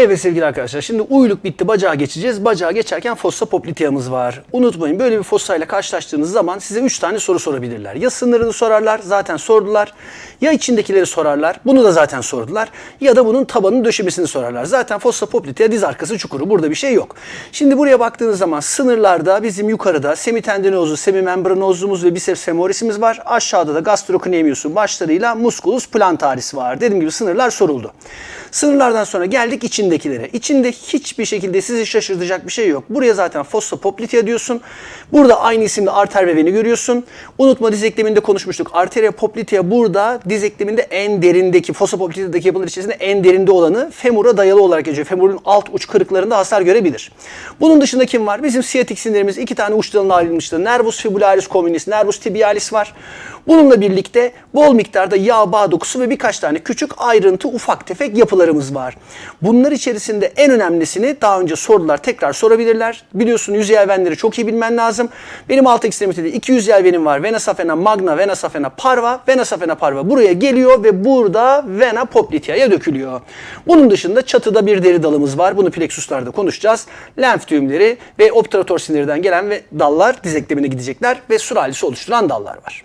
Evet sevgili arkadaşlar şimdi uyluk bitti bacağa geçeceğiz. Bacağa geçerken fossa poplitea'mız var. Unutmayın böyle bir fossayla karşılaştığınız zaman size 3 tane soru sorabilirler. Ya sınırını sorarlar zaten sordular. Ya içindekileri sorarlar. Bunu da zaten sordular. Ya da bunun tabanını döşemesini sorarlar. Zaten fossa poplitea diz arkası çukuru. Burada bir şey yok. Şimdi buraya baktığınız zaman sınırlarda bizim yukarıda semitendinozu, semimembranozumuz ve biceps femorisimiz var. Aşağıda da gastrocnemius'un başlarıyla musculus plantaris var. Dediğim gibi sınırlar soruldu. Sınırlardan sonra geldik içindekilere. İçinde hiçbir şekilde sizi şaşırtacak bir şey yok. Buraya zaten fossa poplitea diyorsun. Burada aynı isimli arter ve veni görüyorsun. Unutma diz ekleminde konuşmuştuk. Arteria poplitea burada diz ekleminde en derindeki, fossa poplitea'daki yapılar içerisinde en derinde olanı femura dayalı olarak geçiyor. Femurun alt uç kırıklarında hasar görebilir. Bunun dışında kim var? Bizim siyatik sinirimiz iki tane uç dalına ayrılmıştı. Nervus fibularis communis, nervus tibialis var. Bununla birlikte bol miktarda yağ bağ dokusu ve birkaç tane küçük ayrıntı ufak tefek yapılarımız var. Bunlar içerisinde en önemlisini daha önce sordular tekrar sorabilirler. Biliyorsun yüzey venleri çok iyi bilmen lazım. Benim alt ekstremitede iki yüzey var. Vena safena magna, vena safena parva. Vena safena parva buraya geliyor ve burada vena poplitea'ya dökülüyor. Bunun dışında çatıda bir deri dalımız var. Bunu plexuslarda konuşacağız. Lenf düğümleri ve obturator sinirden gelen ve dallar diz eklemine gidecekler ve suralisi oluşturan dallar var.